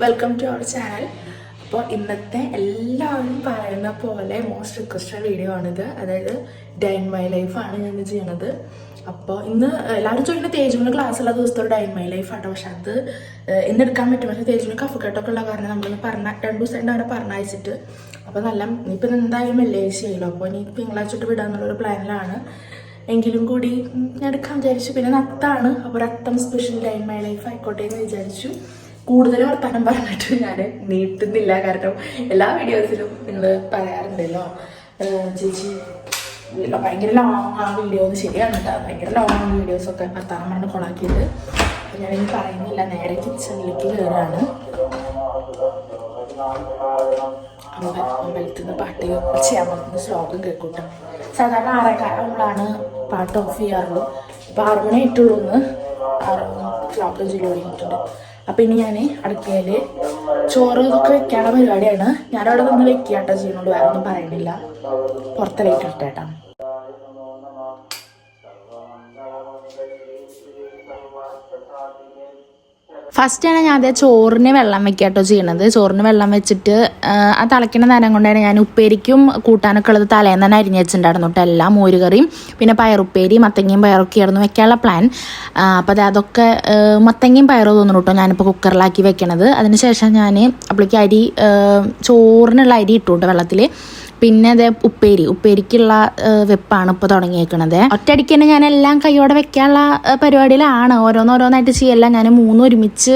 Welcome to our channel അപ്പോൾ ഇന്നത്തെ എല്ലാവരും പറയുന്ന പോലെ മോസ്റ്റ് റിക്വസ്റ്റഡ് വീഡിയോ ആണിത്. അതായത് ഡൈൻ മൈ ലൈഫാണ് ഞാൻ ചെയ്യണത്. അപ്പോൾ ഇന്ന് എല്ലാവരും ചോദിക്കുന്ന തേജുവിന് ക്ലാസ്സുള്ള ദിവസത്തെ ഒരു ഡൈൻ മൈ ലൈഫ് ആട്ടോ. പക്ഷെ അത് ഇന്ന് എടുക്കാൻ പറ്റും. പക്ഷേ തേജുവിന് കഫക്കെട്ടൊക്കെ ഉള്ള കാരണം നമ്മൾ പറഞ്ഞ രണ്ട് ദിവസം ഉണ്ട് അവരെ പറഞ്ഞയച്ചിട്ട് അപ്പോൾ നല്ല ഇനിയിപ്പോൾ എന്തായാലും വെള്ളിയാഴ്ച ചെയ്യുള്ളൂ അപ്പോൾ ഇനി തിങ്കളാഴ്ച തൊട്ട് വിടാന്നുള്ളൊരു പ്ലാനിലാണ് എങ്കിലും കൂടി ഞാൻ എടുക്കാൻ വിചാരിച്ചു. പിന്നെ നത്താണ് അപ്പോൾ രക്തം സ്പെഷ്യൽ ഡൈൻ മൈ ലൈഫ് ആയിക്കോട്ടെ എന്ന് വിചാരിച്ചു. കൂടുതൽ വർത്തമാനം പറഞ്ഞിട്ട് ഞാൻ നീട്ടുന്നില്ല. കാരണം എല്ലാ വീഡിയോസിലും നിങ്ങൾ പറയാറുണ്ടല്ലോ ചേച്ചി ഭയങ്കര ലോങ് ആ വീഡിയോ ഒന്ന് ശരിയാണ് കേട്ടോ ഭയങ്കര ലോങ് വീഡിയോസ് വീഡിയോസൊക്കെ വർത്തമാനം പറഞ്ഞ് കൊളാക്കിയത്. ഞാനിനി പറയുന്നില്ല. നേരെ കിച്ചണിലേക്ക് കയറാണ് അമ്പ അമ്പലത്തിൽ നിന്ന് പാട്ട് ചെയ്യാൻ പറ്റുന്ന ശ്ലോകം കേൾക്കൂട്ടോ. സാധാരണ ആറേക്കാലാകുമ്പോഴാണ് പാട്ട് ഓഫ് ചെയ്യാറുള്ളൂ. അപ്പോൾ ആറുമണി ഇട്ടുള്ളൂ ഒന്ന് ആറ് ശ്ലോകം ചൊല്ലി തുടങ്ങിയിട്ടുണ്ട് അപ്പം ഇനി ഞാൻ അടുക്കളയിൽ ചോറ് ഇതൊക്കെ വെക്കാനുള്ള പരിപാടിയാണ്. ഞാനവിടെ നിന്ന് വെക്കാട്ടോ ചെയ്യുന്നുള്ളൂ. വേറെ ഒന്നും പറയണില്ല പുറത്തിലേക്ക് ഇട്ടേട്ടാ ഫസ്റ്റാണ് ഞാൻ അതേ ചോറിന് വെള്ളം വെക്കുക കേട്ടോ ചെയ്യണത്. ചോറിന് വെള്ളം വെച്ചിട്ട് ആ, തിളയ്ക്കുന്ന നേരം കൊണ്ടാണ് ഞാൻ ഉപ്പേരിക്കും കൂട്ടാനൊക്കെ ഉള്ളത് തലേന്ന് തന്നെ അരിഞ്ഞ് വെച്ചിട്ടുണ്ടായിരുന്നു കേട്ടോ എല്ലാം മോരുകറിയും. പിന്നെ പയറുപ്പേരി മത്തങ്ങയും പയറൊക്കെ ആയിരുന്നു വെക്കാനുള്ള പ്ലാൻ അപ്പോൾ അത് അതൊക്കെ മത്തങ്ങയും പയറും തോന്നുന്നു കേട്ടോ ഞാനിപ്പോൾ കുക്കറിലാക്കി വെക്കണത്. അതിനുശേഷം ഞാൻ അപ്പോഴേക്ക് അരി ചോറിനുള്ള അരി ഇട്ടു കേട്ടോ വെള്ളത്തിൽ പിന്നെ അതേ ഉപ്പേരി. ഉപ്പേരിക്കുള്ള വെപ്പാണ് ഇപ്പൊ തുടങ്ങിയേക്കണത്. ഒറ്റയടിക്ക് തന്നെ ഞാൻ എല്ലാം കൈയോടെ വെക്കാനുള്ള പരിപാടിയിലാണ്. ഓരോന്നോരോന്നായിട്ട് ചെയ്യല്ല ഞാൻ മൂന്നും ഒരുമിച്ച്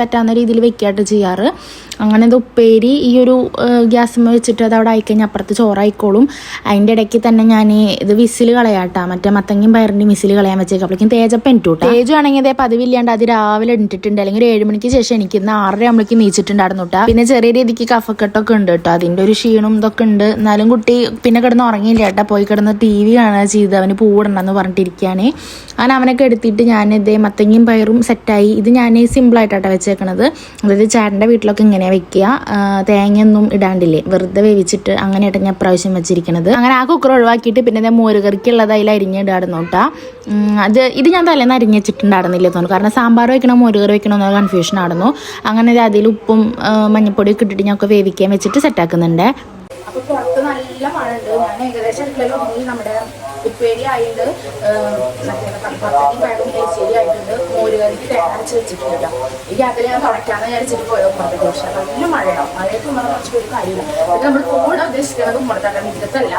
പറ്റാവുന്ന രീതിയിൽ വെക്കുകയായിട്ട് ചെയ്യാറ്. അങ്ങനെ ഇത് ഉപ്പേരി ഈ ഒരു ഗ്യാസ് വെച്ചിട്ട് അത് അവിടെ ആയിക്കഴിഞ്ഞാൽ അപ്പുറത്ത് ചോറായിക്കോളും. അതിന്റെ ഇടയ്ക്ക് തന്നെ ഞാൻ ഇത് വിസിൽ കളയാട്ടാ. മറ്റേ മത്തങ്ങയും പയറിന്റെ വിസിൽ കളയാൻ വെച്ചേക്കാം. അപ്പോഴേക്കും തേജപ്പം എനിട്ടു തേജു ആണെങ്കിൽ അതേ പതിവില്ലാണ്ട് അത് രാവിലെ ഇട്ടിട്ടുണ്ട്. അല്ലെങ്കിൽ ഒരു ഏഴ് മണിക്ക് ശേഷം എനിക്ക് ഇന്ന് ആറര ആകുമ്പോഴേക്ക് നീച്ചിട്ടുണ്ടായിരുന്നു കേട്ടോ പിന്നെ ചെറിയ രീതിക്ക് കഫക്കെട്ടൊക്കെ ഉണ്ട് കേട്ടോ അതിന്റെ ഒരു ക്ഷീണം ഇതൊക്കെ ഉണ്ട്. എന്നാലും കുട്ടി പിന്നെ കിടന്ന് ഉറങ്ങിയില്ല കേട്ടോ പോയി കിടന്ന് ടി വി കാണുക ചെയ്ത് അവന് പൂവിടണമെന്ന് പറഞ്ഞിട്ടിരിക്കുകയാണ് അങ്ങനെ അവനൊക്കെ എടുത്തിട്ട് ഞാൻ ഇതേ മത്തങ്ങയും പയറും സെറ്റായി ഇത് ഞാൻ സിമ്പിൾ സിമ്പിളായിട്ടാണ് വെച്ചേക്കണത്. അതായത് ചേട്ടന്റെ വീട്ടിലൊക്കെ ഇങ്ങനെ തേങ്ങ തേങ്ങയൊന്നും ഇടാണ്ടില്ലേ? വെറുതെ വേവിച്ചിട്ട് അങ്ങനെയായിട്ട് ഞാൻ പ്രാവശ്യം വെച്ചിരിക്കണത്. അങ്ങനെ ആ കുക്കർ ഒഴിവാക്കിയിട്ട് പിന്നെ ഞാൻ മോരുകറിക്കുള്ളത് അതിൽ അരിഞ്ഞിടാടുന്നു കേട്ടോ. അത് ഇത് ഞാൻ തലേന്ന് അരിഞ്ഞ് വെച്ചിട്ടുണ്ടായിരുന്നില്ല തോന്നുന്നു. കാരണം സാമ്പാർ വെക്കണോ മോരുകറി വെക്കണോ എന്നുള്ള കൺഫ്യൂഷൻ ആയിരുന്നു. അങ്ങനെ അതിൽ ഉപ്പും മഞ്ഞപ്പൊടിയൊക്കെ ഇട്ടിട്ട് ഒക്കെ വേവിക്കാൻ വെച്ചിട്ട് സെറ്റാക്കുന്നുണ്ട് അപ്പോൾ നല്ല ഏകദേശം നമ്മുടെ ഉപ്പേരി ആയിട്ട് ആയിട്ടുണ്ട് മോരുകറിക്ക് വെച്ചിട്ടില്ല എനിക്ക് ഗ്യാപ്പിൽ ഞാൻ തുടയ്ക്കാന്ന് വിചാരിച്ചിട്ട് പോയോ പുറത്തേക്ക് പക്ഷെ നല്ല മഴയാണ് മഴയൊക്കെ നമ്മൾ കുറച്ച് ഒരു കാര്യമില്ല. പിന്നെ നമ്മൾ കൂടെ ഉദ്ദേശിക്കുന്നത് ഉമ്മറത്താക്കാൻ മിറ്റത്തല്ല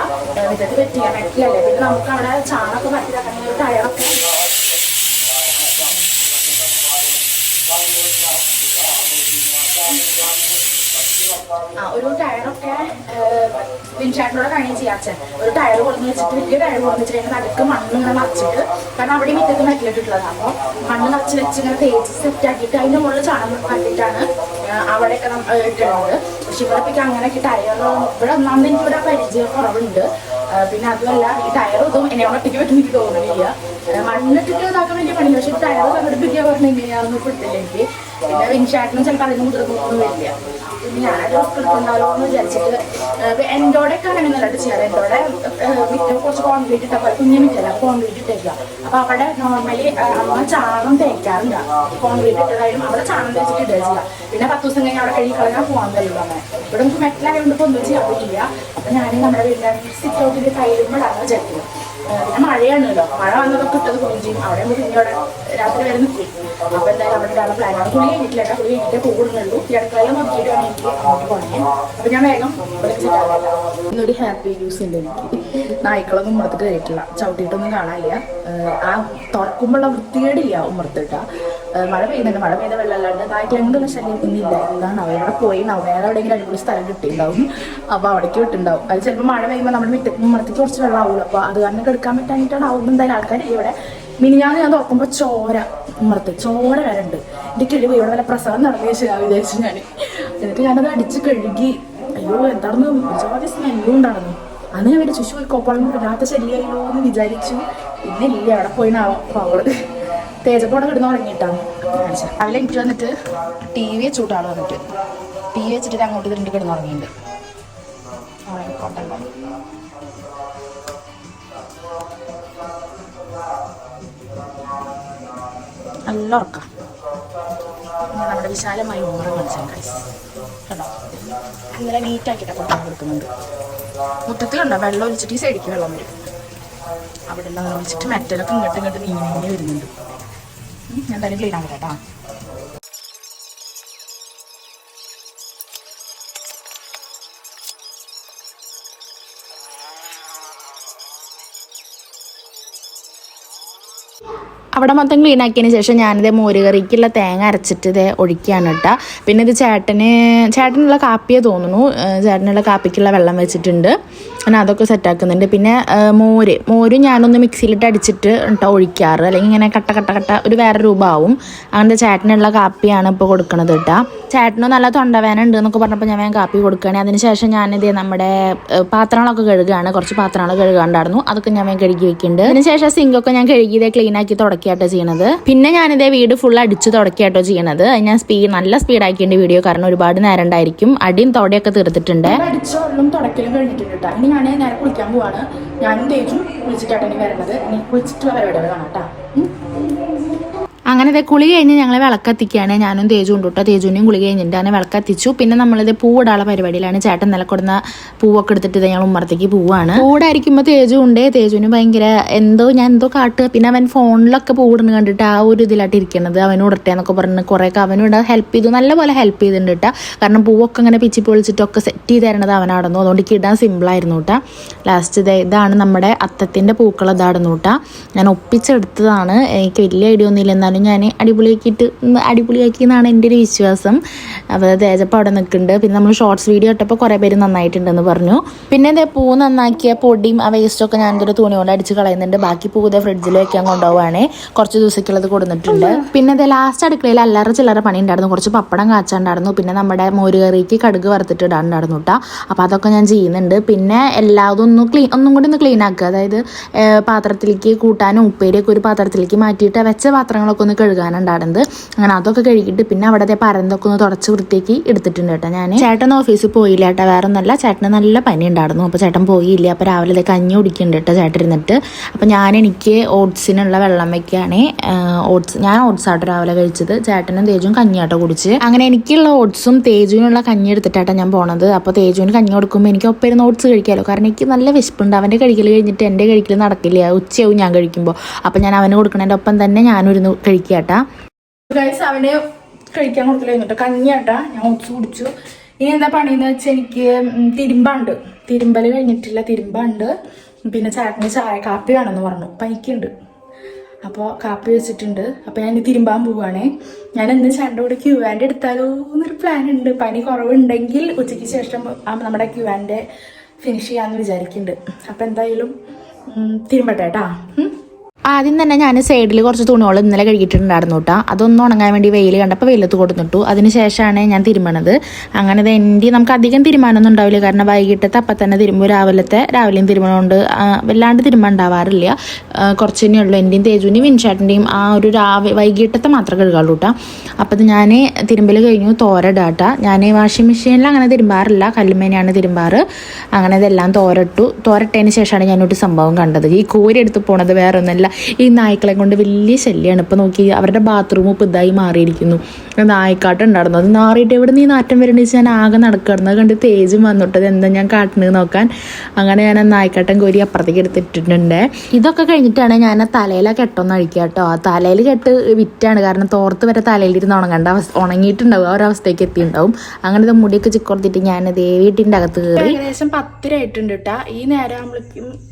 മിറ്റത്ത് പറ്റിയ മെറ്റിലല്ലേ പിന്നെ നമുക്ക് അവിടെ ചാണൊക്കെ പറ്റിയാക്കാൻ ടയറൊക്കെ ആ ഒരു ടയറൊക്കെ വിൻഷാട്ടിലൂടെ കഴിഞ്ഞ് ചെയ്യാച്ചൻ ഒരു ടയർ കൊടുന്ന് വെച്ചിട്ട് വലിയ ടയർ കൊടുന്ന് വെച്ചിട്ട് നടുക്ക് മണ്ണ് ഇങ്ങനെ നിറച്ചിട്ട് കാരണം അവിടെ മിറ്റത്ത് മെറ്റിലിട്ടിട്ടുള്ളത് അപ്പോൾ മണ്ണ് നിറച്ച് വെച്ച് ഇങ്ങനെ തേച്ച് സെറ്റ് ആക്കിയിട്ട് അതിന്റെ മുകളിൽ ചാണം കണ്ടിട്ടാണ് അവിടെയൊക്കെ ഇട്ടിടുന്നത് പക്ഷെ ഇവിടെ ഇപ്പം അങ്ങനെയൊക്കെ ടയർ ഇവിടെ ഒന്നാമത് എനിക്ക് ഇവിടെ പരിചയം കുറവുണ്ട്. പിന്നെ അതുമല്ല ഈ ഇതും എന്നെ ഒറ്റയ്ക്ക് പറ്റും എനിക്ക് തോന്നുന്നില്ല. മണ്ണിട്ടിട്ട് ഇതാക്കാൻ വേണ്ടി പണിയില്ല. പക്ഷെ ടയർ സംഘടിപ്പിക്കുക പറഞ്ഞ എങ്ങനെയാണെന്ന് കിട്ടില്ല എനിക്ക്. പിന്നെ വിൻഷാട്ടിനും ചിലപ്പോൾ അതിന് മുതിർന്നൊന്നും വരില്ല. ഞാനത് എന്ന് വിചാരിച്ചിട്ട് എന്റോടെയൊക്കെ അങ്ങനെ നല്ലതായിട്ട് കുറച്ച് കോൺക്രീറ്റ് ഇട്ട പോലെ കോൺക്രീറ്റ് ഇട്ടേക്കുക അപ്പൊ അവിടെ നോർമലി അമ്മ ചാണം തേക്കാറുണ്ട്. കോൺക്രീറ്റ് ഇട്ടതായാലും അവിടെ ചാണം തേച്ചിട്ട് ഇടുക ചെയ്യുക പിന്നെ പത്ത് ദിവസം കഴിഞ്ഞ് അവിടെ കഴുകി കളഞ്ഞാൽ പോകാൻ കഴിയുള്ളൂ അങ്ങനെ ഇവിടെ നമുക്ക് മെറ്റലായതുകൊണ്ട് ഇപ്പൊ ഒന്നും ചെയ്യാൻ പറ്റില്ല അപ്പൊ ഞാൻ നമ്മുടെ വീട്ടിലെ സിറ്റ് ഔട്ടിന്റെ കയ്യിലുമ്പോഴാണ് വിചാരിക്കുന്നത് മഴയാണല്ലോ. മഴ വന്നതൊക്കെ ഇട്ടത് പോയി ചെയ്യും അവിടെ പിന്നെ രാത്രി വരെ നിൽക്കും അപ്പൊ എന്തായാലും അവിടെ ഇടാനുള്ള പ്ലാനാണ് കുളി കഴിഞ്ഞിട്ടില്ല കുളി കഴിഞ്ഞിട്ട് പോകുന്നുള്ളൂ. ഈ അടുക്കളയിൽ നോക്കിയിട്ട് എനിക്ക് അങ്ങോട്ട് അപ്പൊ ഞാൻ വേഗം ഇന്നൊരു ഹാപ്പി ന്യൂസ് ഉണ്ട് എനിക്ക്. നായ്ക്കളൊന്നും ഉമ്മർത്ത് കയറിയിട്ടില്ല ചവിട്ടിയിട്ടൊന്നും കാണാനില്ല. ആ തുറക്കുമ്പോഴുള്ള വൃത്തികേടില്ല ഉമ്മറത്തിട്ട മഴ പെയ്യുന്നുണ്ട്. മഴ പെയ്ത വെള്ളമല്ലാണ്ട് നായ്ക്കളെങ്കിലും ശല്യം ഒന്നുമില്ല. എന്താണ് അവിടെ പോയി വേറെ എവിടെയെങ്കിലും അടിപൊളി സ്ഥലം കിട്ടിയിട്ടുണ്ടാവും. അപ്പോൾ അവിടേക്ക് വിട്ടുണ്ടാവും അത് ചിലപ്പോൾ മഴ പെയ്യുമ്പോൾ നമ്മുടെ മിറ്റ മുറത്തേക്ക് കുറച്ച് വെള്ളം ആവുള്ളൂ അപ്പോൾ അത് കാരണം എടുക്കാൻ പറ്റാനായിട്ടാണ് ആവുമ്പോൾ എന്തായാലും ആൾക്കാർ ഇവിടെ മിനിഞ്ഞാന്ന് ഞാൻ തുറക്കുമ്പോൾ ചോര മുറത്ത് ചോര വരണ്ട് എന്റെ കിഴിവ് ഇവിടെ വല്ല പ്രസവം നടന്നു വെച്ചാൽ വിചാരിച്ചു ഞാൻ എന്നിട്ട് ഞാനത് അടിച്ച് കഴുകി. അയ്യോ എന്താണെന്ന് ചോദ്യ സ്മെല്ലും ഉണ്ടായിരുന്നു അന്ന് ഞാൻ വേണ്ടി പോയി കോപ്പാളം ഇല്ലാത്ത ശരിയായില്ലോ എന്ന് വിചാരിച്ചു. പിന്നെ ഇല്ല അവിടെ പോയിനാവും അവൾ തേജപ്പോടെ കിടന്ന് ഉറങ്ങിയിട്ടാണ് രാവിലെ എനിക്ക് വന്നിട്ട് ടി വി വെച്ചുകൂട്ടാണ് വന്നിട്ട്. ടി വി വെച്ചിട്ട് അങ്ങോട്ട് തിരിഞ്ഞിട്ട് കിടന്ന് ഉറങ്ങിയിട്ടുണ്ട് നല്ല ഉറക്കാം. നമ്മുടെ വിശാലമായ ഓറ കാണിച്ചാൽ ഗൈസ് കണ്ടോ? ഇന്നലെ നീറ്റാക്കിയിട്ട് കൊടുക്കുന്നുണ്ട്. മുറ്റത്തിലുണ്ടോ? വെള്ളം ഒഴിച്ചിട്ട് ഈ സൈഡിക്ക് വെള്ളം വരും. അവിടെ വെള്ളം ഒഴിച്ചിട്ട് മെറ്റലൊക്കെ ഇങ്ങോട്ട് ഇങ്ങോട്ട് നീങ്ങി നീങ്ങി വരുന്നുണ്ട്. ഉം, ഞാൻ എന്തായാലും ക്ലീൻ ആക്കട്ടെ കേട്ടോ അവിടെ മൊത്തം ക്ലീൻ ആക്കിയതിന് ശേഷം ഞാനിത് മോരുകറിക്കുള്ള തേങ്ങ അരച്ചിട്ട് ഇത് ഒഴിക്കുകയാണ് കേട്ടോ. പിന്നെ ഇത് ചേട്ടന് ചേട്ടനുള്ള കാപ്പിയെ തോന്നുന്നു. ചേട്ടനുള്ള കാപ്പിക്കുള്ള വെള്ളം വെച്ചിട്ടുണ്ട്. ഞാൻ അതൊക്കെ സെറ്റാക്കുന്നുണ്ട് പിന്നെ മോര്. മോര് ഞാനൊന്ന് മിക്സിയിലിട്ട് അടിച്ചിട്ട് കേട്ടോ ഒഴിക്കാറ്. അല്ലെങ്കിൽ ഇങ്ങനെ കട്ട കട്ട കട്ട ഒരു വേറെ രൂപമാവും. അങ്ങനത്തെ ചേട്ടനുള്ള കാപ്പിയാണ് ഇപ്പോൾ കൊടുക്കണത് കേട്ടോ. ചേട്ടന് നല്ല തൊണ്ടവേന ഉണ്ട് എന്നൊക്കെ പറഞ്ഞപ്പോൾ ഞാൻ വേഗം കാപ്പി കൊടുക്കുകയാണ്. അതിനുശേഷം ഞാനിത് നമ്മുടെ പാത്രങ്ങളൊക്കെ കഴുകുകയാണ്. കുറച്ച് പാത്രങ്ങൾ കഴുകാണ്ടായിരുന്നു. അതൊക്കെ ഞാൻ വേഗം കഴുകി വെക്കുന്നുണ്ട്. അതിനുശേഷം സിങ്കൊക്കെ ഞാൻ കഴുകി ക്ലീൻ ആക്കി തുടക്കിയാട്ടോ ചെയ്യണത്. പിന്നെ ഞാനിതേ വീട് ഫുൾ അടിച്ച് തുടക്കിയാട്ടോ ചെയ്യണത്. ഞാൻ സ്പീഡ് നല്ല സ്പീഡ് ആക്കിയുണ്ട് വീഡിയോ കാരണം ഒരുപാട് നേരം ഉണ്ടായിരിക്കും. അടിയും തോടെയൊക്കെ തീർത്തിട്ടുണ്ട്. അടിച്ചോളും തുടക്കലും കഴിഞ്ഞിട്ടുണ്ട് ഇനി ഞാൻ നേരെ കുളിക്കാൻ പോവാണ്. ഞാനും തേജും കുളിച്ചിട്ടാണ് ഇനി വരണത്. ഇനി കുളിച്ചിട്ട് പരിപാടികൾ കാണാം കേട്ടോ. അങ്ങനെ ഇതേ കുളി കഴിഞ്ഞ് ഞങ്ങൾ വിളക്കത്തിക്കുകയാണ്. ഞാനും തേജു ഉണ്ട് കേട്ടോ. തേജുവിനെയും കുളി കഴിഞ്ഞിട്ട് അങ്ങനെ വിളക്കത്തിച്ചു. പിന്നെ നമ്മളിത് പൂവിടാനുള്ള പരിപാടിയിലാണ്. ചേട്ടൻ നില കൊടുന്ന പൂവൊക്കെ എടുത്തിട്ട് ഞങ്ങൾ ഉമ്മറത്തേക്ക് പൂവാണ്. പൂവിടായിരിക്കുമ്പോൾ തേജു ഉണ്ട്. തേജുവിന് ഭയങ്കര എന്തോ ഞാൻ എന്തോ കാട്ടുക. പിന്നെ അവൻ ഫോണിലൊക്കെ പൂവിടുന്ന കണ്ടിട്ട് ആ ഒരു ഇതിലായിട്ട് ഇരിക്കുന്നത് അവനും ഇടട്ടെ എന്നൊക്കെ പറഞ്ഞ് കുറേയൊക്കെ അവനും ഇവിടെ ഹെൽപ്പ് ചെയ്തു. നല്ലപോലെ ഹെൽപ്പ് ചെയ്തിട്ടുണ്ട് കേട്ടോ. കാരണം പൂവൊക്കെ ഇങ്ങനെ പിച്ചി പൊളിച്ചിട്ടൊക്കെ സെറ്റ് ചെയ്ത് തരണത് അവനാടുന്നു അതുകൊണ്ട് കിടാൻ സിമ്പിളായിരുന്നു കേട്ടോ. ലാസ്റ്റ് ഇത് ഇതാണ് നമ്മുടെ അത്തത്തിന്റെ പൂക്കൾ ഇതാടുന്നു കേട്ടോ. ഞാൻ ഒപ്പിച്ചെടുത്തതാണ്. എനിക്ക് വലിയ ഐഡിയ ഒന്നുമില്ല എന്നാലും ഞാൻ അടിപൊളിയാക്കിയിട്ട് ഒന്ന് അടിപൊളിയാക്കി എന്നാണ് എന്റെ ഒരു വിശ്വാസം. അപ്പോൾ തേജപ്പം അവിടെ നിൽക്കുന്നുണ്ട്. പിന്നെ നമ്മൾ ഷോർട്സ് വീഡിയോ ഇട്ടപ്പോൾ കുറേ പേര് നന്നായിട്ടുണ്ടെന്ന് പറഞ്ഞു. പിന്നെ ഇതേ പൂ നന്നാക്കിയ പൊടിയും ആ വേസ്റ്റൊക്കെ ഞാൻ എന്തൊരു തുണി കൊണ്ട് അടിച്ച് കളയുന്നുണ്ട്. ബാക്കി പൂ ഇതേ ഫ്രിഡ്ജിൽ വെക്കാൻ കൊണ്ടുപോവാണേ. കുറച്ച് ദിവസത്തേക്കുള്ളത് കൊടുത്തിട്ടുണ്ട്. പിന്നെ ഇതേ ലാസ്റ്റ് അടുക്കളയിൽ അല്ലറ ചില്ലറ പണി ഉണ്ടായിരുന്നു. കുറച്ച് പപ്പടം കാച്ചാണ്ടായിരുന്നു. പിന്നെ നമ്മുടെ മോര് കറിക്ക് കടുക് വറുത്തിട്ട് ഇടാണ്ടായിരുന്നു കേട്ടോ. അപ്പോൾ അതൊക്കെ ഞാൻ ചെയ്യുന്നുണ്ട്. പിന്നെ എല്ലാതും ഒന്ന് ക്ലീൻ ഒന്നും കൂടി ഒന്ന് ക്ലീൻ ആക്കുക. അതായത് പാത്രത്തിലേക്ക് കൂട്ടാനും ഉപ്പേരിയൊക്കെ ഒരു പാത്രത്തിലേക്ക് മാറ്റിയിട്ട് വെച്ച പാത്രങ്ങളൊക്കെ ഒന്ന് കഴുകാനുണ്ടായിരുന്നത്. അങ്ങനെ അതൊക്കെ കഴുകിയിട്ട് പിന്നെ അവിടത്തെ പരന്തൊക്കെ ഒന്ന് തുടച്ച് വൃത്തിയാക്കി എടുത്തിട്ടുണ്ട് കേട്ടോ ഞാൻ ചേട്ടൻ ഓഫീസിൽ പോയില്ല കേട്ടോ വേറെ ഒന്നല്ല ചേട്ടന് നല്ല പനി ഉണ്ടായിരുന്നു അപ്പോൾ ചേട്ടൻ പോയില്ല. അപ്പോൾ രാവിലെ ദേ കഞ്ഞി കുടിക്കുന്നുണ്ട് കേട്ടോ ചേട്ടൻ ഇരുന്നിട്ട്. അപ്പോൾ ഞാൻ എനിക്ക് ഓട്സിനുള്ള വെള്ളം വെക്കുകയാണ് ഓട്സ് ഞാൻ ഓട്സ് ആട്ടോ രാവിലെ കഴിച്ചത്. ചേട്ടനും തേജും കഞ്ഞിയാട്ടോ കുടിച്ച്. അങ്ങനെ എനിക്കുള്ള ഓട്സും തേജുവിനുള്ള കഞ്ഞി എടുത്തിട്ടാട്ടോ ഞാൻ പോണത്. അപ്പോൾ തേജുവിന് കഞ്ഞി കൊടുക്കുമ്പോൾ എനിക്ക് ഒപ്പം ഓട്സ് കഴിക്കാമല്ലോ കാരണം എനിക്ക് നല്ല വിശപ്പുണ്ട്. അവന്റെ കഴിക്കൽ കഴിഞ്ഞിട്ട് എന്റെ കഴിക്കൽ നടക്കില്ല. ഉച്ചയാവും ഞാൻ കഴിക്കുമ്പോൾ അപ്പോൾ ഞാൻ അവന് കൊടുക്കണതിന്റെ ഒപ്പം തന്നെ ഞാനൊരു കഴിക്കാട്ടാ. ഗൈസ് അവന് കഴിക്കാൻ കേട്ടോ കഞ്ഞിയാട്ടാ. ഞാൻ ഒച്ചു കുടിച്ചു. ഇനി എന്താ പണിയെന്ന് വെച്ചാൽ എനിക്ക് തിരുമ്പാണ്ട്. തിരുമ്പൽ കഴിഞ്ഞിട്ടില്ല. തിരുമ്പാണ്ട്. പിന്നെ ചേട്ടന് ചായ കാപ്പി വേണമെന്ന് പറഞ്ഞു. പനിക്കുണ്ട്. അപ്പോൾ കാപ്പി വെച്ചിട്ടുണ്ട്. അപ്പോൾ ഞാൻ തിരുമ്പാൻ പോവുകയാണേ ഞാൻ ഇന്ന് ചേട്ടന്റെ കൂടെ ക്യൂ ആൻഡ് എടുത്താലോ എന്നൊരു പ്ലാൻ ഉണ്ട്. പനി കുറവുണ്ടെങ്കിൽ ഉച്ചയ്ക്ക് ശേഷം നമ്മുടെ ക്യൂ ആൻഡ് ഫിനിഷ് ചെയ്യാമെന്ന് വിചാരിക്കുന്നുണ്ട്. അപ്പോൾ എന്തായാലും തിരുമ്പട്ടെ കേട്ടാ. ആദ്യം തന്നെ ഞാൻ സൈഡിൽ കുറച്ച് തുണികൾ ഇന്നലെ കഴുകിയിട്ടുണ്ടായിരുന്നു കേട്ടോ അതൊന്നും ഉണങ്ങാൻ വേണ്ടി വെയിൽ കണ്ടപ്പോൾ വെയിലത്ത് കൊടുത്തിട്ടു. അതിന് ശേഷമാണ് ഞാൻ തിരുമണത്. അങ്ങനെ എന്റെ നമുക്ക് അധികം തിരുമാനമൊന്നും ഉണ്ടാവില്ല. കാരണം വൈകിട്ടത്തെ അപ്പം തന്നെ തിരുമ്പോൾ രാവിലത്തെ രാവിലെയും തിരുമണമുണ്ട്. വല്ലാണ്ട് തിരുമ ഉണ്ടാവാറില്ല. കുറച്ച് തന്നെ ഉള്ളൂ. എന്റെയും തേജുവിന്റെയും വിൻചാട്ടിന്റെയും ആ ഒരു രാവി വൈകിട്ടത്തെ മാത്രമേ കഴുകാറുള്ളൂ കേട്ടോ അപ്പം ഞാൻ തിരുമ്പൽ കഴിഞ്ഞു. തോരടാട്ട ഞാൻ വാഷിംഗ് മെഷീനിൽ അങ്ങനെ തിരുമ്പാറില്ല. കല്ലുമേനെയാണ് തിരുമ്പാറ്. അങ്ങനെ ഇതെല്ലാം തോരട്ടു തോരട്ടതിന് ശേഷമാണ് ഞാനൊരു സംഭവം കണ്ടത്. ഈ കോരി എടുത്ത് പോണത് വേറെ ഒന്നല്ല ഈ നായ്ക്കളെ കൊണ്ട് വലിയ ശല്യമാണ് ഇപ്പം നോക്കി അവരുടെ ബാത്റൂം ഇപ്പം ഇതായി മാറിയിരിക്കുന്നു. നായ്ക്കാട്ടം ഉണ്ടായിരുന്നു. അത് നാറിയിട്ട് എവിടെ നീ നാറ്റം വരേണ്ടി വെച്ചാൽ ഞാൻ ആകെ നടക്കുന്നത് കണ്ട് തേജും വന്നിട്ടത് എന്താ ഞാൻ കാട്ടണത് നോക്കാൻ. അങ്ങനെ ഞാൻ ആ നായ്ക്കാട്ടം കോരി അപ്പുറത്തേക്ക് എടുത്തിട്ടുണ്ട് ഇതൊക്കെ കഴിഞ്ഞിട്ടാണ് ഞാൻ ആ തലയിലെ കെട്ടൊന്ന് അഴിക്കുക കേട്ടോ ആ തലയിൽ കെട്ട് വിറ്റാണ്. കാരണം തോർത്ത് വരെ തലയിലിരുന്ന് ഉണങ്ങേണ്ട അവസ്ഥ ഉണങ്ങിയിട്ടുണ്ടാവും. ആ ഒരു അവസ്ഥയ്ക്ക് എത്തിയിട്ടുണ്ടാവും. അങ്ങനെ ഇത് മുടിയൊക്കെ ചിക്കൊടുത്തിട്ട് ഞാൻ ദേ വീട്ടിന്റെ അകത്ത് കയറി ഏകദേശം പത്തിരായിട്ടുണ്ട് കേട്ടാ ഈ നേരം നമ്മൾ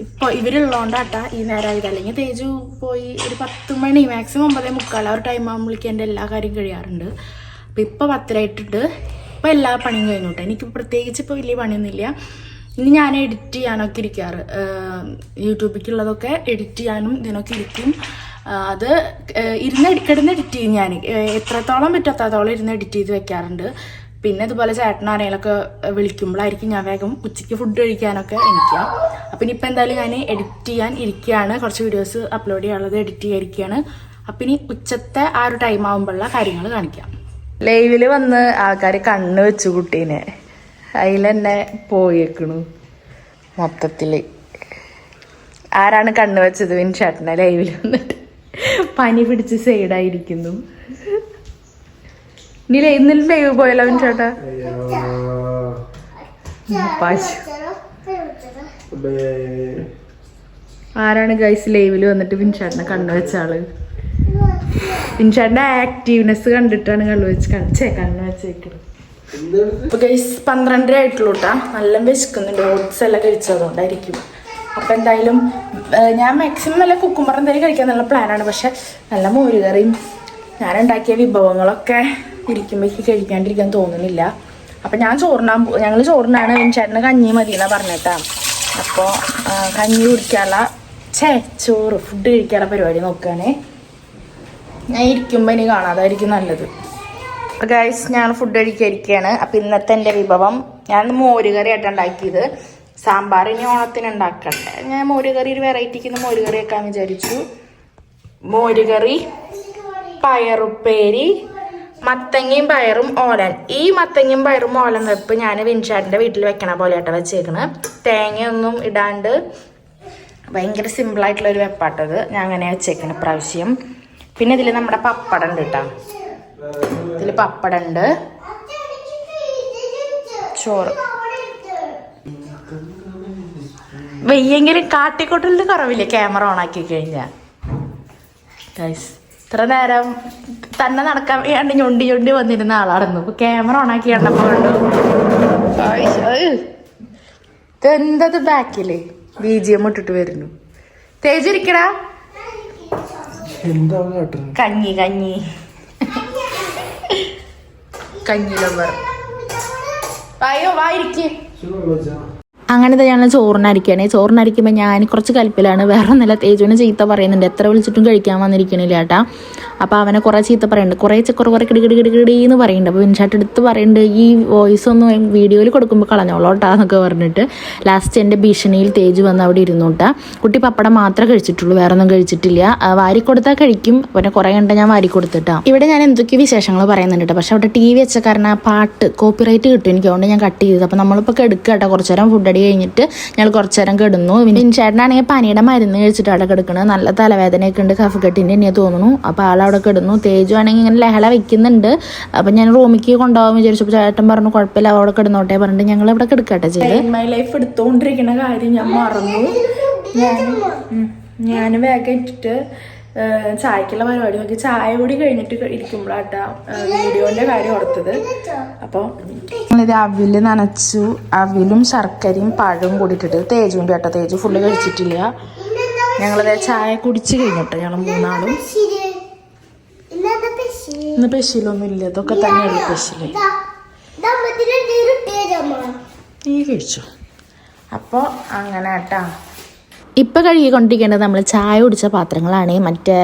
ഇപ്പൊ ഇവരുള്ളതുകൊണ്ടാട്ടാ ഈ നേരം ഇത് അല്ലെങ്കിൽ തേജു പോയി ഒരു പത്ത് മണി മാക്സിമം ഒമ്പതേ മുക്കാൽ ആ ഒരു ടൈം ആകുമ്പോഴേക്കും എന്റെ എല്ലാ കാര്യം കഴിയാറുണ്ട്. അപ്പോൾ ഇപ്പോൾ പത്തരയിട്ടിട്ട് ഇപ്പോൾ എല്ലാ പണിയും കഴിഞ്ഞോട്ടെ. എനിക്ക് പ്രത്യേകിച്ച് ഇപ്പോൾ വലിയ പണിയൊന്നുമില്ല. ഇനി ഞാൻ എഡിറ്റ് ചെയ്യാനൊക്കെ ഇരിക്കാറ്. യൂട്യൂബിലേക്കുള്ളതൊക്കെ എഡിറ്റ് ചെയ്യാനും ഇതിനൊക്കെ ഇരിക്കും. അത് ഇരുന്ന് കിടന്ന് എഡിറ്റ് ചെയ്യും ഞാൻ എത്രത്തോളം പറ്റും അത്രത്തോളം ഇരുന്ന് എഡിറ്റ് ചെയ്ത് വെക്കാറുണ്ട്. പിന്നെ ഇതുപോലെ ചേട്ടനാരേലൊക്കെ വിളിക്കുമ്പോഴായിരിക്കും ഞാൻ വേഗം ഉച്ചയ്ക്ക് ഫുഡ് കഴിക്കാനൊക്കെ എണിക്കുക. അപ്പം ഇനിയിപ്പോൾ എന്തായാലും ഞാൻ എഡിറ്റ് ചെയ്യാൻ ഇരിക്കുകയാണ് കുറച്ച് വീഡിയോസ് അപ്ലോഡ് ചെയ്യാനുള്ളത് എഡിറ്റ് ചെയ്യാതിരിക്കുകയാണ് അപ്പം ഇനി ഉച്ചത്തെ ആ ഒരു ടൈം ആകുമ്പോഴുള്ള കാര്യങ്ങൾ കാണിക്കാം. ലൈവിൽ വന്ന് ആൾക്കാർ കണ്ണ് വെച്ചു കുട്ടീനെ. അതിൽ തന്നെ പോയേക്കണു മൊത്തത്തിൽ ആരാണ് കണ്ണ് വെച്ചത് വിൻ ചേട്ടനെ ലൈവിൽ വന്നിട്ട്. പനി പിടിച്ച് സൈഡായിരിക്കുന്നു നീ ഇന്നലെ ലൈവ് പോയല്ലോ അവൻ ചേട്ടാ. ആരാണ് ഗൈസ് ലൈവിൽ വന്നിട്ട് പിൻചാട്ടിനെ കണ്ണു വെച്ച ആൾ? പിൻചാട്ടിന്റെ ആക്റ്റീവ്നെസ് കണ്ടിട്ടാണ് കണ്ണു വെച്ച് കണിച്ചേ കണ്ണു വെച്ചേക്കുന്നത് അപ്പൊ ഗൈസ് പന്ത്രണ്ടര ആയിട്ടുള്ളൂ കേട്ടാ നല്ല വിശക്കുന്നുണ്ട്. ഓട്സ് എല്ലാം കഴിച്ചതുകൊണ്ടായിരിക്കും. അപ്പൊ എന്തായാലും ഞാൻ മാക്സിമം നല്ല കുക്കുമ്പർ എന്തായാലും കഴിക്കാൻ നല്ല പ്ലാനാണ് പക്ഷെ നല്ല മോരുകറിയും ഞാൻ ഉണ്ടാക്കിയ വിഭവങ്ങളൊക്കെ ഇരിക്കുമ്പോൾ എനിക്ക് കഴിക്കാണ്ടിരിക്കാൻ തോന്നുന്നില്ല. അപ്പം ഞാൻ ചോറിനാൻ ഞങ്ങൾ ചോറിനാണ് ചേട്ടന് കഞ്ഞി മതി എന്നാ പറഞ്ഞിട്ടാ അപ്പോൾ കഞ്ഞി കുടിക്കാനുള്ള ഛേ ചോറ് ഫുഡ് കഴിക്കാനുള്ള പരിപാടി നോക്കുകയാണേ ഞാൻ ഇരിക്കുമ്പോൾ ഇനി കാണാതായിരിക്കും നല്ലത്. ഗൈസ് ഞാൻ ഫുഡ് കഴിക്കാതിരിക്കുകയാണ് അപ്പം ഇന്നത്തെ എന്റെ വിഭവം ഞാൻ മോരുകറി ആയിട്ട് ഉണ്ടാക്കിയത്. സാമ്പാർ ഇനി ഓണത്തിന് ഉണ്ടാക്കട്ടെ. ഞാൻ മോരുകറി ഒരു വെറൈറ്റിക്ക് ഇന്ന് മോരുകറി വെക്കാൻ വിചാരിച്ചു. മോരുകറി പയറുപ്പേരി മത്തങ്ങയും പയറും ഓലൻ. ഈ മത്തങ്ങയും പയറും ഓലൻ വെപ്പ് ഞാൻ വിൻഷാട്ടിന്റെ വീട്ടിൽ വെക്കണ പോലെയാട്ടോ വെച്ചേക്കണ്. തേങ്ങയൊന്നും ഇടാണ്ട് ഭയങ്കര സിമ്പിളായിട്ടുള്ള ഒരു വെപ്പാട്ടത് ഞാൻ അങ്ങനെ വെച്ചേക്കണ പ്രാവശ്യം പിന്നെ ഇതിൽ നമ്മുടെ പപ്പടം ഉണ്ട് കേട്ടോ ഇതിൽ പപ്പടം ഉണ്ട്. ചോറ്. വെയ്യെങ്കിലും കാട്ടിക്കൊട്ടലിന് കുറവില്ല? ക്യാമറ ഓൺ ആക്കി കഴിഞ്ഞാൽ ഗൈസ് ഇത്ര നേരം തന്നെ നടക്കാൻ വേണ്ടി ഞൊണ്ടി ഞൊണ്ടി വന്നിരുന്ന ആളായിരുന്നു അപ്പൊ ക്യാമറ ഓൺ ആക്കി കണ്ടപ്പോ കണ്ടു. ഇതെന്തത് ബാക്കിൽ ബി ജി എം ഇട്ടിട്ട് വരുന്നു. തേജിരിക്കടാ കഞ്ഞി കഞ്ഞി. കഞ്ഞി ലവർ അയ്യോ വായിരിക്കേ അങ്ങനെ തന്നെ ഞങ്ങൾ ചോറിനരിക്കുകയാണ് ചോറിനരിക്കുമ്പോൾ ഞാൻ കുറച്ച് കലിപ്പിലാണ്. വേറെ ഒന്നല്ല തേജുവിനെ ചീത്ത പറയുന്നുണ്ട്. എത്ര വിളിച്ചിട്ടും കഴിക്കാൻ വന്നിരിക്കണില്ല ഏട്ടാ അപ്പോൾ അവനെ കുറേ ചീത്ത പറയുന്നുണ്ട്. കുറേ ചക്കർ കുറേ കിടി കിടി കിടി കിടി എന്ന് പറയുന്നുണ്ട്. അപ്പോൾ വിൻഷാട്ട് എടുത്ത് പറയുന്നുണ്ട് ഈ വോയിസ് ഒന്നും വീഡിയോയിൽ കൊടുക്കുമ്പോൾ കളഞ്ഞോളോട്ടാ എന്നൊക്കെ പറഞ്ഞിട്ട്. ലാസ്റ്റ് എന്റെ ഭീഷണിയിൽ തേജ് വന്ന് അവിടെ ഇരുന്നോട്ടാ കുട്ടി. പപ്പടം മാത്രമേ കഴിച്ചിട്ടുള്ളൂ വേറെ ഒന്നും കഴിച്ചിട്ടില്ല. വാരി കൊടുത്താൽ കഴിക്കും. പിന്നെ കുറേ കണ്ട ഞാൻ വാരി കൊടുത്തിട്ടാ ഇവിടെ ഞാൻ എന്തൊക്കെ വിശേഷങ്ങൾ പറയുന്നുണ്ട് കേട്ടോ. പക്ഷെ അവിടെ ടി വി വെച്ച കാരണം പാട്ട് കോപ്പിറൈറ്റ് കിട്ടും എനിക്ക്. അതുകൊണ്ട് ഞാൻ കട്ട് ചെയ്തത്. അപ്പോൾ നമ്മളിപ്പോൾ എടുക്കുക കേട്ടോ. കുറച്ചു നേരം ഫുഡ് അടി കഴിഞ്ഞിട്ട് ഞങ്ങൾ കുറച്ച് നേരം കിടന്നു. ചേട്ടനാണെങ്കിൽ പനിയുടെ മരുന്ന് കഴിച്ചിട്ട് അവിടെ കിടക്കുന്നത് നല്ല തലവേദനയൊക്കെ ഉണ്ട് കഫക്കെട്ടിന്റെ എന്നെ തോന്നുന്നു അപ്പോൾ ആളവിടെ കിടന്നു. തേജു ആണെങ്കിൽ ഇങ്ങനെ ലഹള വെക്കുന്നുണ്ട്. അപ്പം ഞാൻ റൂമിലേക്ക് കൊണ്ടുപോകാൻ വിചാരിച്ചപ്പോൾ ചേട്ടൻ പറഞ്ഞു കുഴപ്പമില്ല അവിടെ കിടന്നോട്ടെ പറഞ്ഞിട്ട് ഞങ്ങൾ ഇവിടെ കിടക്കട്ടെ ചെയ്ത്. മൈ ലൈഫ് എടുത്തുകൊണ്ടിരിക്കുന്ന കാര്യം ഞാൻ മറന്നു. ഞാൻ ഞാൻ വേഗം ഇട്ടിട്ട് ചായക്കുള്ള പരിപാടി നോക്കി ചായ കൂടി കഴിഞ്ഞിട്ട് ഇരിക്കുമ്പോഴാട്ടാ വീഡിയോന്റെ കാര്യം ഓർത്തത്. അപ്പോൾ ഞങ്ങളിത് അവിൽ നനച്ചു അവിലും ശർക്കരയും പഴവും കൂടിയിട്ടിട്ട് തേജുവിന്റെ കേട്ടോ തേജു ഫുള്ള് കഴിച്ചിട്ടില്ല. ഞങ്ങളത് ചായ കുടിച്ച് കഴിഞ്ഞിട്ടോ ഞങ്ങൾ മൂന്നാളും. ഇന്ന് പെശിലൊന്നും ഇല്ല ഇതൊക്കെ തന്നെയുള്ളു പെശിൽ നീ കഴിച്ചു? അപ്പോൾ അങ്ങനെ കേട്ടാ ഇപ്പം കഴുകിക്കൊണ്ടിരിക്കേണ്ടത് നമ്മൾ ചായ കുടിച്ച പാത്രങ്ങളാണ്. മറ്റേ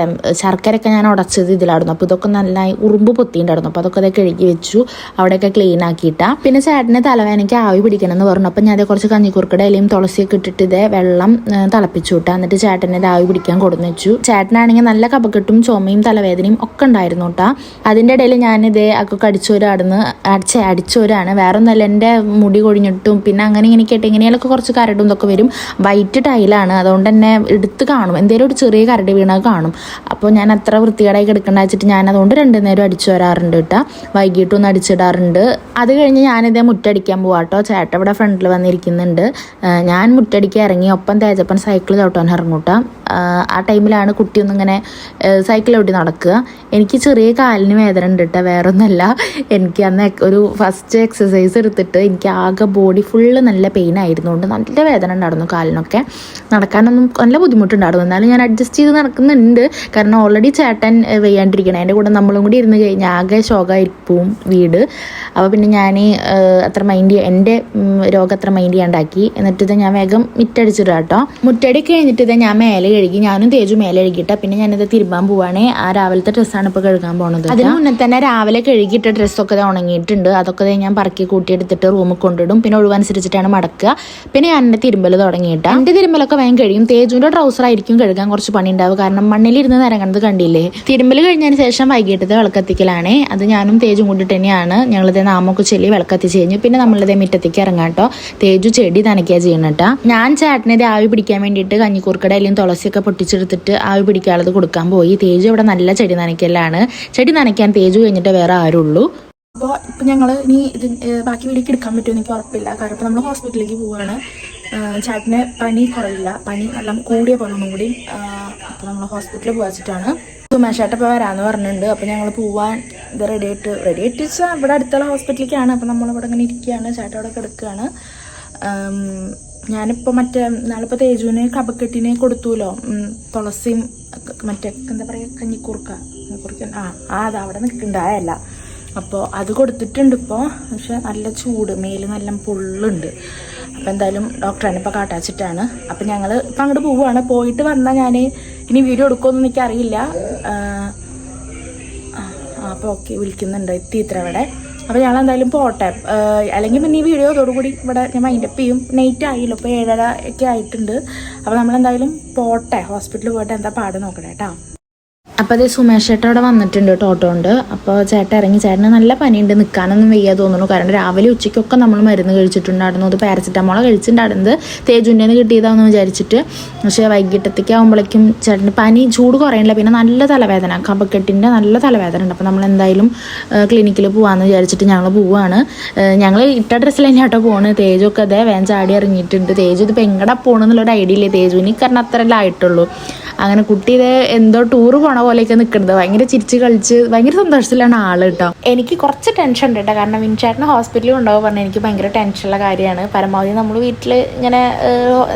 ശർക്കരയൊക്കെ ഞാൻ ഉടച്ചത് ഇതിലായിരുന്നു. അപ്പോൾ ഇതൊക്കെ നന്നായി ഉറുമ്പ് പൊത്തിയിട്ടുണ്ടായിരുന്നു. അപ്പോൾ അതൊക്കെ അതേ കഴുകി വെച്ചു. അവിടെയൊക്കെ ക്ലീൻ ആക്കിയിട്ടാ. പിന്നെ ചേട്ടന് തലവേനയ്ക്ക് ആവി പിടിക്കണം എന്ന് പറഞ്ഞു. അപ്പോൾ ഞാൻ അതേ കുറച്ച് കഞ്ഞിക്കുറുക്കട ഇലയും തുളസിയൊക്കെ ഇട്ടിട്ട് വെള്ളം തിളപ്പിച്ചു വിട്ടാ. എന്നിട്ട് ചേട്ടനെ ആവി പിടിക്കാൻ കൊടുന്നു വെച്ചു. ചേട്ടനാണെങ്കിൽ നല്ല കപക്കെട്ടും ചുമയും തലവേദനയും ഒക്കെ ഉണ്ടായിരുന്നു കേട്ടാ. അതിന്റെ ഇടയിൽ ഞാനിതേ ഒക്കെ കടിച്ചോരാടുന്ന് അടിച്ച അടിച്ചോരാണ് വേറെ ഒന്നല്ല എന്റെ മുടി കൊഴിഞ്ഞിട്ടും പിന്നെ അങ്ങനെ ഇങ്ങനെ കേട്ട് ഇങ്ങനെയൊക്കെ കുറച്ച് കരടും ഇതൊക്കെ വരും. വൈറ്റ് ടൈലാണ്. അതുകൊണ്ട് തന്നെ എടുത്ത് കാണും. എന്തെങ്കിലും ഒരു ചെറിയ കരടി വീണത് കാണും. അപ്പോൾ ഞാൻ അത്ര വൃത്തികേടായി കിടക്കണ്ട വെച്ചിട്ട് ഞാൻ അതുകൊണ്ട് രണ്ടു നേരം അടിച്ചു വരാറുണ്ട് കേട്ടോ. വൈകിട്ടൊന്ന് അടിച്ചിടാറുണ്ട്. അത് കഴിഞ്ഞ് ഞാനിതേ മുറ്റടിക്കാൻ പോവാട്ടോ ചേട്ട ഇവിടെ ഫ്രണ്ടിൽ വന്നിരിക്കുന്നുണ്ട്. ഞാൻ മുറ്റടിക്കാൻ ഇറങ്ങി. ഒപ്പം തേജപ്പൻ സൈക്കിൾ ചവിട്ടാൻ ഇറങ്ങൂട്ടാ ആ ടൈമിലാണ് കുട്ടിയൊന്നും ഇങ്ങനെ ഓടി നടക്കുക. എനിക്ക് ചെറിയ കാലിന് വേദന ഉണ്ട് കേട്ടോ വേറെ ഒന്നല്ല എനിക്ക് അന്ന് ഒരു ഫസ്റ്റ് എക്സസൈസ് എടുത്തിട്ട് എനിക്ക് ആകെ ബോഡി ഫുള്ള് നല്ല പെയിൻ ആയിരുന്നുകൊണ്ട് നല്ല വേദന ഉണ്ടായിരുന്നു കാലിനൊക്കെ. നടക്കാനൊന്നും നല്ല ബുദ്ധിമുട്ടുണ്ടായിരുന്നു. എന്നാലും ഞാൻ അഡ്ജസ്റ്റ് ചെയ്ത് നടക്കുന്നുണ്ട്. കാരണം ഓൾറെഡി ചേട്ടൻ വെയ്യാണ്ടിരിക്കണം. അതിന്റെ കൂടെ നമ്മളും കൂടി ഇരുന്ന് കഴിഞ്ഞാൽ ആകെ ശോകമായിരിക്കും വീട്. അപ്പോൾ പിന്നെ ഞാൻ അത്ര മൈൻഡ് എന്റെ രോഗം അത്ര മൈൻഡ് ചെയ്യാണ്ടാക്കി. എന്നിട്ട് ഇത് ഞാൻ വേഗം മുറ്റടിച്ചിടാം കേട്ടോ മുറ്റടി കഴിഞ്ഞിട്ട് ഇത് ഞാൻ മേലെ കഴുകി ഞാനും തേജു മേലെ കഴുകിയിട്ട പിന്നെ ഞാനിത് തിരുമ്പാൻ പോവാണേ. ആ രാവിലത്തെ ഡ്രസ്സാണ് ഇപ്പോൾ കഴുകാൻ പോണത് അതിന് മുന്നേ തന്നെ രാവിലെ കഴുകിയിട്ട ഡ്രസ്സൊക്കെ ഉണങ്ങിയിട്ടുണ്ട്. അതൊക്കെ ഞാൻ പറക്കി കൂട്ടിയെടുത്തിട്ട് റൂമിൽ കൊണ്ടിടും. പിന്നെ ഒഴിവനുസരിച്ചിട്ടാണ് മടക്കുക. പിന്നെ ഞാൻ എന്റെ തിരുമ്പൽ തുടങ്ങിയിട്ട്. എന്റെ തിരുമ്പലൊക്കെ വേഗം കഴിയും. തേജുവിന്റെ ട്രൗസർ ആയിരിക്കും കഴുകാൻ കുറച്ച് പണി ഉണ്ടാവും കാരണം മണ്ണിലിരുന്ന് നിരങ്ങണത് കണ്ടില്ലേ? തിരുമ്പൽ കഴിഞ്ഞതിന് ശേഷം വൈകിട്ടത്തെ വിളക്കത്തിക്കലാണേ. അത് ഞാനും തേജും കൂട്ടിട്ട് തന്നെയാണ്. ഞങ്ങളത് നാമൊക്കെ ചൊല്ലി വിളക്കത്തിച്ച് കഴിഞ്ഞു പിന്നെ നമ്മളിതേ മുറ്റത്തേക്ക് ഇറങ്ങാം കേട്ടോ തേജു ചെടി നനയ്ക്കുക ചെയ്യണട്ടാ ഞാൻ ചേട്ടനെ ആവി പിടിക്കാൻ വേണ്ടിയിട്ട് കഞ്ഞിക്കൂർക്കട അല്ലെങ്കിൽ തുളസിയൊക്കെ പൊട്ടിച്ചെടുത്തിട്ട് ആവി പിടിക്കാനുള്ളത് കൊടുക്കാൻ പോയി. തേജു ഇവിടെ നല്ല ചെടി നനയ്ക്കലാണ്. ചെടി നനയ്ക്കാൻ തേജു കഴിഞ്ഞിട്ട് വേറെ ആരുള്ളൂ. അപ്പോൾ ഇപ്പം ഞങ്ങൾ ഇനി ഇത് ബാക്കി വീട്ടിലേക്ക് എടുക്കാൻ പറ്റുമോ എനിക്ക് ഉറപ്പില്ല. കാരണം ഇപ്പം നമ്മൾ ഹോസ്പിറ്റലിലേക്ക് പോവുകയാണ് ചേട്ടന് പനി കുറയില്ല പനി എല്ലാം കൂടിയ പോലെ കൂടി അപ്പോൾ നമ്മൾ ഹോസ്പിറ്റലിൽ പോകാൻ വെച്ചിട്ടാണ് സുമേഷേട്ട ഇപ്പോൾ വരാമെന്ന് പറഞ്ഞിട്ടുണ്ട്. അപ്പോൾ ഞങ്ങൾ പോവാൻ ഇത് റെഡി ആയിട്ട് റെഡി ആയിട്ട് വെച്ചാൽ ഇവിടെ അടുത്തുള്ള ഹോസ്പിറ്റലിലേക്കാണ്. അപ്പോൾ നമ്മളിവിടെ ഇങ്ങനെ ഇരിക്കുകയാണ്. ചേട്ടൻ അവിടെ കിടക്കുകയാണ്. ഞാനിപ്പോൾ മറ്റേ നാളിപ്പോൾ തേജുവിന് കപക്കെട്ടിനെ കൊടുത്തുല്ലോ തുളസിയും മറ്റേ എന്താ പറയുക കഞ്ഞിക്കുറുക്ക കഞ്ഞിക്കുറുക്ക ആ ആ അത് അവിടെ നിൽക്കുന്നുണ്ടായല്ല അപ്പോൾ അത് കൊടുത്തിട്ടുണ്ട് ഇപ്പോൾ പക്ഷെ നല്ല ചൂട് മേൽ നല്ല പൊള്ളുണ്ട്. അപ്പോൾ എന്തായാലും ഡോക്ടറാണ് ഇപ്പോൾ കാട്ടാച്ചിട്ടാണ്. അപ്പോൾ ഞങ്ങൾ ഇപ്പം അങ്ങോട്ട് പോവുകയാണ് പോയിട്ട് വന്നാൽ ഞാൻ ഇനി വീഡിയോ എടുക്കുമെന്ന് എനിക്കറിയില്ല. അപ്പോൾ ഓക്കെ വിളിക്കുന്നുണ്ട് എത്തി ഇത്ര ഇവിടെ അപ്പോൾ ഞങ്ങൾ എന്തായാലും പോട്ടെ അല്ലെങ്കിൽ പിന്നെ ഈ വീഡിയോ അതോടുകൂടി ഇവിടെ ഞാൻ മൈൻഡ് അപ്പ് ചെയ്യും. നൈറ്റ് ആയില്ലോ ഇപ്പോൾ ഏഴര ഒക്കെ ആയിട്ടുണ്ട്. അപ്പോൾ നമ്മളെന്തായാലും പോട്ടെ. ഹോസ്പിറ്റലിൽ പോയിട്ട് എന്താ പാട് നോക്കണേ കേട്ടോ. അപ്പോൾ അതേ സുമേഷ് ചേട്ടൻ അവിടെ വന്നിട്ടുണ്ട് ടോട്ടോ ഉണ്ട് അപ്പോൾ ചേട്ടൻ ഇറങ്ങി. ചേട്ടന് നല്ല പനിയുണ്ട്. നിൽക്കാനൊന്നും വയ്യ തോന്നുന്നു. കാരണം രാവിലെ ഉച്ചയ്ക്കൊക്കെ നമ്മൾ മരുന്ന് കഴിച്ചിട്ടുണ്ടായിരുന്നു. അത് പാരസെറ്റമോളോ കഴിച്ചിട്ടുണ്ടായിരുന്നത്. തേജുന്റെ കിട്ടിയതാണെന്ന് വിചാരിച്ചിട്ട്. പക്ഷേ വൈകിട്ടത്തേക്ക് ആകുമ്പോഴേക്കും ചേട്ടന് പനി ചൂട് കുറയുന്നില്ല പിന്നെ നല്ല തലവേദന. കപക്കെട്ടിന്റെ നല്ല തലവേദന ഉണ്ട്. അപ്പോൾ നമ്മൾ എന്തായാലും ക്ലിനിക്കിൽ പോകാമെന്ന് വിചാരിച്ചിട്ട് ഞങ്ങൾ പോവുകയാണ് ഞങ്ങൾ ഇട്ട ഡ്രസ്സിൽ തന്നെ കേട്ടോ പോണ്. തേജൊക്കെ അതേ വേൻ ചാടി ഇറങ്ങിയിട്ടുണ്ട്. തേജു ഇതിപ്പോൾ എങ്ങടെ പോകണമെന്നുള്ളൊരു ഐഡിയ ഇല്ലേ? തേജുവിന് കാരണം അത്രയല്ല ആയിട്ടുള്ളൂ. അങ്ങനെ കുട്ടി ഇത് എന്തോ ടൂർ പോണ പോലെയൊക്കെ നിൽക്കുന്നത് ഭയങ്കര ചിരിച്ച് കളിച്ച് ഭയങ്കര സന്തോഷത്തിലാണ് ആൾ കേട്ടോ. എനിക്ക് കുറച്ച് ടെൻഷൻ ഉണ്ട് കേട്ടോ കാരണം വിൻചാട്ടിനെ ഹോസ്പിറ്റലിൽ ഉണ്ടാവുക പറഞ്ഞാൽ എനിക്ക് ഭയങ്കര ടെൻഷനുള്ള കാര്യമാണ്. പരമാവധി നമ്മൾ വീട്ടിൽ ഇങ്ങനെ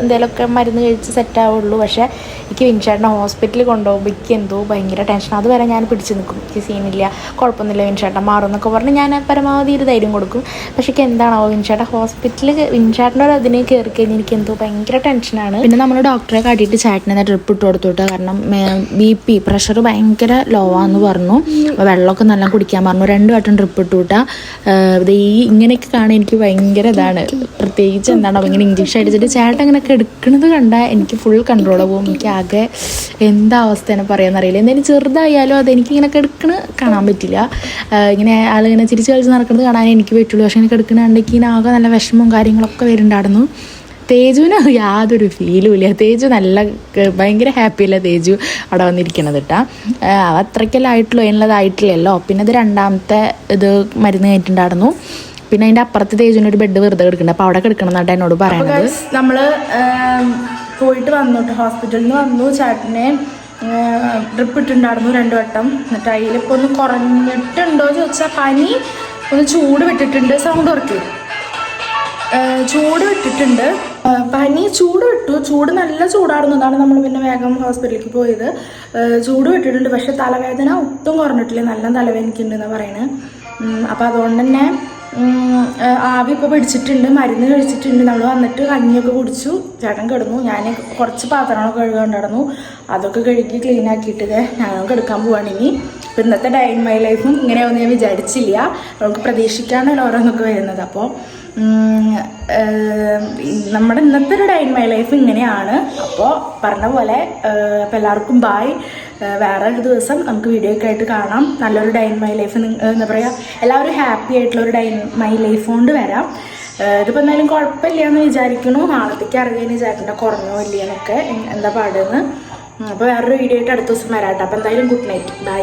എന്തേലൊക്കെ എന്തെങ്കിലുമൊക്കെ മരുന്ന് കഴിച്ച് സെറ്റ് ആവുള്ളൂ. പക്ഷേ എനിക്ക് വിൻചാട്ടിനെ ഹോസ്പിറ്റലിൽ കൊണ്ടുപോകുമ്പോൾ എനിക്ക് എന്തോ ഭയങ്കര ടെൻഷൻ അതുവരെ ഞാൻ പിടിച്ചു നിൽക്കും എനിക്ക് സീനില്ല കുഴപ്പമൊന്നുമില്ല വിൻചാട്ടൻ മാറും എന്നൊക്കെ പറഞ്ഞ് ഞാൻ പരമാവധി ഒരു ധൈര്യം കൊടുക്കും. പക്ഷേ എനിക്ക് എന്താണോ വിൻചാട്ട ഹോസ്പിറ്റലിൽ വിൻചാട്ടിന്റെ ഒരു അതിനെ കയറി കഴിഞ്ഞാൽ എനിക്ക് എന്തോ ഭയങ്കര ടെൻഷനാണ് പിന്നെ നമ്മൾ ഡോക്ടറെ കാട്ടിയിട്ട് ചാട്ടിനെ ട്രിപ്പ് ഇട്ട് കൊടുത്തു. കേട്ടോ കാരണം ബി പി പ്രഷർ ഭയങ്കര ലോ ആന്ന് പറഞ്ഞു. അപ്പോൾ വെള്ളമൊക്കെ നല്ല കുടിക്കാൻ പറഞ്ഞു. രണ്ട് വട്ടം ട്രിപ്പ് ഇട്ടു വിട്ടാ ഇത് ഈ ഇങ്ങനെയൊക്കെ കാണാൻ എനിക്ക് ഭയങ്കര ഇതാണ്. പ്രത്യേകിച്ച് എന്താണ് ഇങ്ങനെ ഇഞ്ചക്ഷൻ അടിച്ചിട്ട് ചേട്ടൻ ഇങ്ങനെ എടുക്കുന്നത് കണ്ടാൽ എനിക്ക് ഫുൾ കൺട്രോൾ പോകും എനിക്ക് ആകെ എന്താ അവസ്ഥേനെ പറയാന്നറിയില്ല എന്തായാലും ചെറുതായാലും അതെനിക്ക് ഇങ്ങനെയൊക്കെ ഇങ്ങനെ കിടക്കണ കാണാൻ പറ്റില്ല. ഇങ്ങനെ ആളിങ്ങനെ ചിരിച്ച് കളിച്ച് നടക്കുന്നത് കാണാൻ എനിക്ക് പറ്റുള്ളൂ. പക്ഷേ എനിക്ക് എടുക്കണ കണ്ടെങ്കിൽ ഇങ്ങനെ ആകെ നല്ല വിഷമവും കാര്യങ്ങളൊക്കെ വരുന്നുണ്ടായിരുന്നു തേജുവിന് യാതൊരു ഫീലും ഇല്ല. തേജു നല്ല ഭയങ്കര ഹാപ്പി അല്ല തേജു അവിടെ വന്നിരിക്കണത് കേട്ടാ അത്രയ്ക്കല്ല ആയിട്ടുള്ളൂ അതിനുള്ളതായിട്ടില്ലല്ലോ പിന്നെ ഇത് രണ്ടാമത്തെ ഇത് മരുന്ന് കഴിഞ്ഞിട്ടുണ്ടായിരുന്നു. പിന്നെ അതിന്റെ അപ്പുറത്ത് തേജുവിന് ഒരു ബെഡ് വെറുതെ കിടക്കുന്നുണ്ട്. അപ്പോൾ അവിടെ കിടക്കണം എന്നാട്ട് എന്നോട് പറയുന്നത് നമ്മൾ പോയിട്ട് വന്നു കേട്ടോ ഹോസ്പിറ്റലിൽ നിന്ന് വന്നു. ചേട്ടനെ ഡ്രിപ്പ് ഇട്ടിട്ടുണ്ടായിരുന്നു രണ്ട് വട്ടം. എന്നിട്ട് അതിലിപ്പോൾ ഒന്ന് കുറഞ്ഞിട്ടുണ്ടോ ചോദിച്ചാൽ പനി ഒന്ന് ചൂട് വിട്ടിട്ടുണ്ട്. സൗണ്ട് ഉറക്കി. ചൂട് വിട്ടിട്ടുണ്ട്. പനി ചൂട് വിട്ടു ചൂട് നല്ല ചൂടായിരുന്നതാണ് നമ്മൾ പിന്നെ വേഗം ഹോസ്പിറ്റലിലേക്ക് പോയത്. ചൂട് വിട്ടിട്ടുണ്ട് പക്ഷെ തലവേദന ഒട്ടും കുറഞ്ഞിട്ടില്ല. നല്ല തലവേദനയ്ക്കുണ്ടെന്നാണ് പറയണത് അപ്പോൾ അതുകൊണ്ട് തന്നെ ആവി ഇപ്പോൾ പിടിച്ചിട്ടുണ്ട്. മരുന്ന് കഴിച്ചിട്ടുണ്ട്. നമ്മൾ വന്നിട്ട് കഞ്ഞിയൊക്കെ കുടിച്ചു. ചേട്ടൻ കിടന്നു. ഞാൻ കുറച്ച് പാത്രങ്ങളൊക്കെ കഴുകാണ്ടായിരുന്നു. അതൊക്കെ കഴുകി ക്ലീൻ ആക്കിയിട്ട് ഞങ്ങൾക്ക് എടുക്കാൻ പോവുകയാണെങ്കിൽ അപ്പോൾ ഇന്നത്തെ ഡൈ ഇൻ മൈ ലൈഫും ഇങ്ങനെയാവും ഞാൻ വിചാരിച്ചില്ല. നമുക്ക് പ്രതീക്ഷിക്കാണല്ലോ ഓരോന്നൊക്കെ വരുന്നത്. അപ്പോൾ നമ്മുടെ ഇന്നത്തെ ഒരു ഡേ ഇൻ മൈ ലൈഫ് ഇങ്ങനെയാണ്. അപ്പോൾ പറഞ്ഞ പോലെ അപ്പോൾ എല്ലാവർക്കും ബായ് വേറെ ഒരു ദിവസം നമുക്ക് വീഡിയോ ഒക്കെ ആയിട്ട് കാണാം. നല്ലൊരു ഡേ ഇൻ മൈ ലൈഫ് എന്താ പറയുക എല്ലാവരും ഹാപ്പി ആയിട്ടുള്ള ഒരു ഡേ ഇൻ മൈ ലൈഫ് കൊണ്ട് വരാം. ഇതിപ്പോൾ എന്തായാലും കുഴപ്പമില്ല എന്ന് വിചാരിക്കുന്നു. നാളത്തേക്ക് അറിയാൻ വിചാരിക്കേണ്ട കുറഞ്ഞോ ഇല്ലയെന്നൊക്കെ എന്താ പാടുന്നത് അപ്പോൾ വേറൊരു വീഡിയോ ആയിട്ട് അടുത്ത ദിവസം വരാം കേട്ടോ. അപ്പോൾ എന്തായാലും ഗുഡ് നൈറ്റ് ബൈ